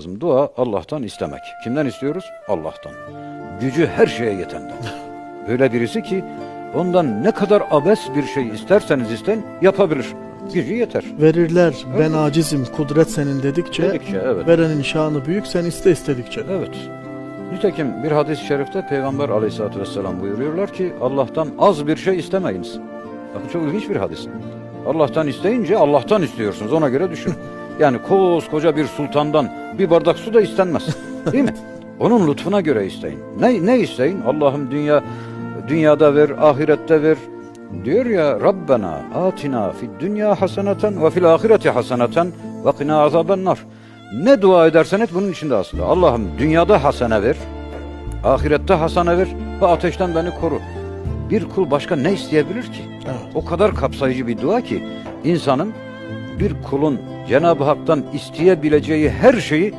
lazım. Dua Allah'tan istemek. Kimden istiyoruz? Allah'tan. Gücü her şeye yetenden. Öyle birisi ki ondan ne kadar abes bir şey isterseniz isteyin yapabilir. Gücü yeter. Verirler ben acizim kudret senin dedikçe, Dedikçe, evet. verenin şanı büyük sen iste istedikçe. Evet. Nitekim bir hadis-i şerifte Peygamber aleyhissalatü vesselam buyuruyorlar ki Allah'tan az bir şey istemeyiniz. Bakın çok ilginç bir hadis. Allah'tan isteyince Allah'tan istiyorsunuz ona göre düşünün. Yani koskoca bir sultandan bir bardak su da istenmez. Değil mi? Onun lütfuna göre isteyin. Ne, ne isteyin? Allah'ım dünya dünyada ver, ahirette ver. Diyor ya Rabbena atina fid dünya haseneten ve fil ahireti haseneten ve qina azaben nar. Ne dua edersen et bunun içinde aslında. Allah'ım dünyada hasene ver, ahirette hasene ver ve ateşten beni koru. Bir kul başka ne isteyebilir ki? Evet. O kadar kapsayıcı bir dua ki insanın bir kulun Cenab-ı Hak'tan isteyebileceği her şeyi